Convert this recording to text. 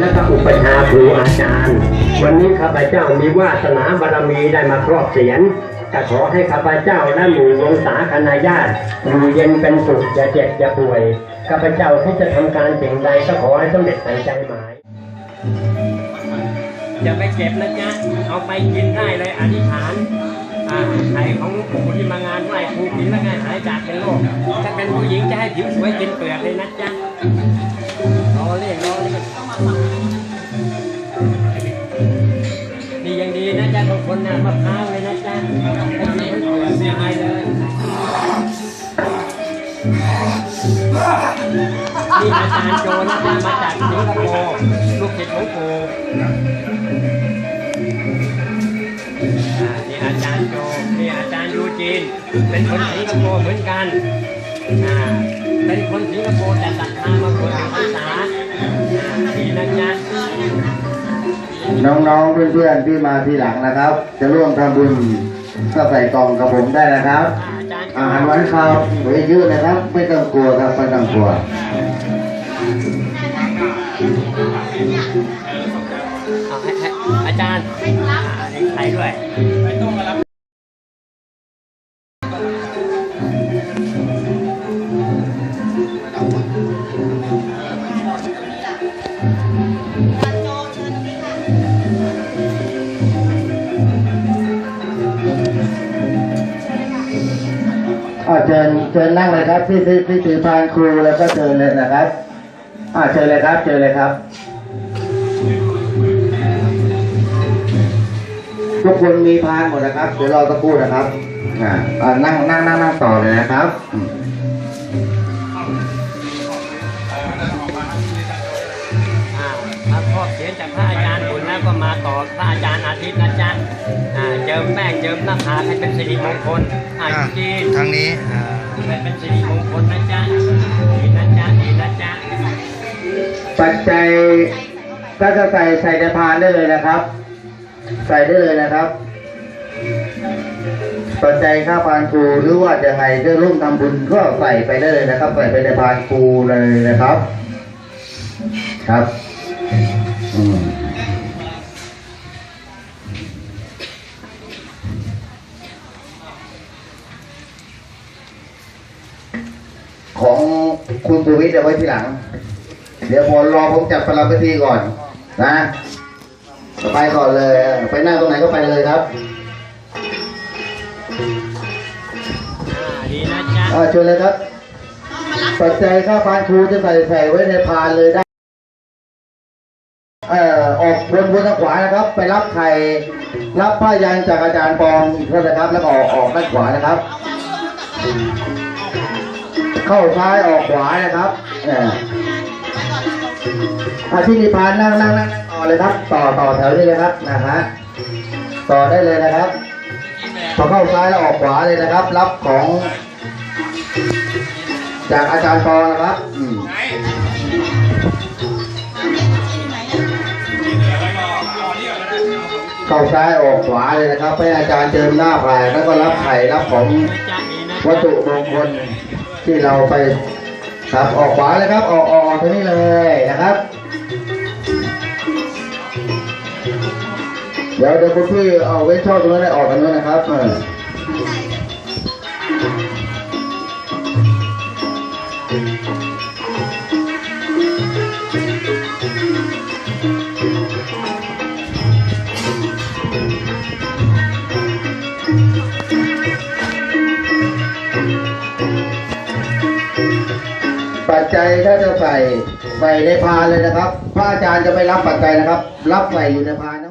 และก็อุปชาครูอาจารย์ วันนี้ข้าพเจ้ามีวาสนาบารมีได้มาครอบเสียนก็ขอให้ข้าพเจ้าและหมู่วงศาคณาญาติอยู่เย็นเป็นสุขอย่าเจ็บอย่าป่วยข้าพเจ้าที่จะทำการสิ่งใดก็ขอให้สำเร็จดังใจหมาย อย่าไปเก็บนะจ๊ะเอาไปกินได้เลยอธิษฐานอ่าไข่ของผู้ที่มางานไหว้ครูกินแล้วไงหายจากเป็นโรคถ้าเป็นผู้หญิงจะให้ผิวสวยกินเปลือกเลยนะจ๊ะรอเรียกรอเรียกนี่ยังดีนะจ๊ะทุกคนนะมะพร้าวเลยนะจ๊ะให้กินทั้งเปลือกเสียหายเลย นี่อาจารย์โจนะจ๊ะมาจากสิงคโปร์ลูกศิษย์ของปู่อ่านี่อาจารย์โจนี่อาจารย์ยูจีน เป็นคนสิงคโปร์เหมือนกันอ่าเป็นคนสิงคโปร์แต่ศรัทธามาบวชภาษาอ่าดีนะจ๊ะน้องๆ เพื่อนๆ ที่มาทีหลังนะครับ จะร่วมทำบุญก็ใส่กล่องกับผมได้นะครับอาจา อาหารหวานข้าวไว้เยอะนะครับ ไม่ต้องกลัวครับไม่ต้องกลัวอาให้ให้อาจารย์อ่านี่ใครด้วย อ่าเชิญเชิญนั่งเลยครับที่ที่ที่ถือพานครูแล้วก็เชิญเลยนะครับอ่าเชิญเลยครับเชิญเลยครับ ทุกคนมีพานหมดนะครับ เดี๋ยวรอสักครู่นะครับอ่าอ่านั่งนั่งนั่งนั่งต่อเลยนะครับอืมอ่าถ้าครอบเสียนจากพระอาจารย์บุญแล้วก็มาต่อพระอาจารย์อาทิตย์นะจ๊ะ มแป้งเจิมหน้าผากให้เป็นสิริมงคลอ่าอะยูจีนทางนี้อ่าให้เป็นสิริมงคลนะจ๊ะดีนะจ๊ะดีนะจ๊ะปัจจัยถ้าจะใส่ใส่ในพานได้เลยนะครับ ใส่ได้เลยนะครับ ปัจจัยค่าพานครูหรือว่าจะให้จะร่วมทำบุญก็ใส่ไปได้เลยนะครับ ใส่ไปในพานครูเลยนะครับ ครับ อืมของ คุณสุวิทย์เอาไว้ทีหลัง เดี๋ยวผมรอผมจัดประลับพิธีก่อน นะไปก่อนเลย ไปหนั่งตรงไหนก็ไปเลยครับดีนะจ๊ะอาเชิญเลยครับปัจจัยค่าพานครูจะใส่ใส่ไว้ในพานเลยได้เอ่อออกบนบนทางขวานะครับ ไปรับไข่รับผ้ายันจากอาจารย์ปองอีกคนนะครับ แล้วก็ออกออกด้านขวานะครับ เข้าซ้ายออกขวานะครับเอ่ออาที่มีพานนั่งนั่งนั่งต่อเลยครับ ต่อต่อแถวนี้เลยครับนะฮะต่อได้เลยนะครับพอเข้าซ้ายแล้วออกขวาเลยนะครับ รับของ จากอาจารย์ปอนะครับอืเข้าซ้ายออกขวาเลยนะครับให้อาจารย์เจิมหน้าผาแล้วก็รับไข่รับของวัตถุมงคล ที่เราไปครับออกขวาเลยครับ ออกออกตรงนี้เลยนะครับ เดี๋ยวเดี๋ยวคุณพี่เอาเว้นช่องตรงนั้นให้ออกกันด้วยนะครับ ปัจจัยถ้าจะใส่ใส่ในพานเลยนะครับ พระอาจารย์จะไม่รับปัจจัยนะครับ รับใส่อยู่ในพาน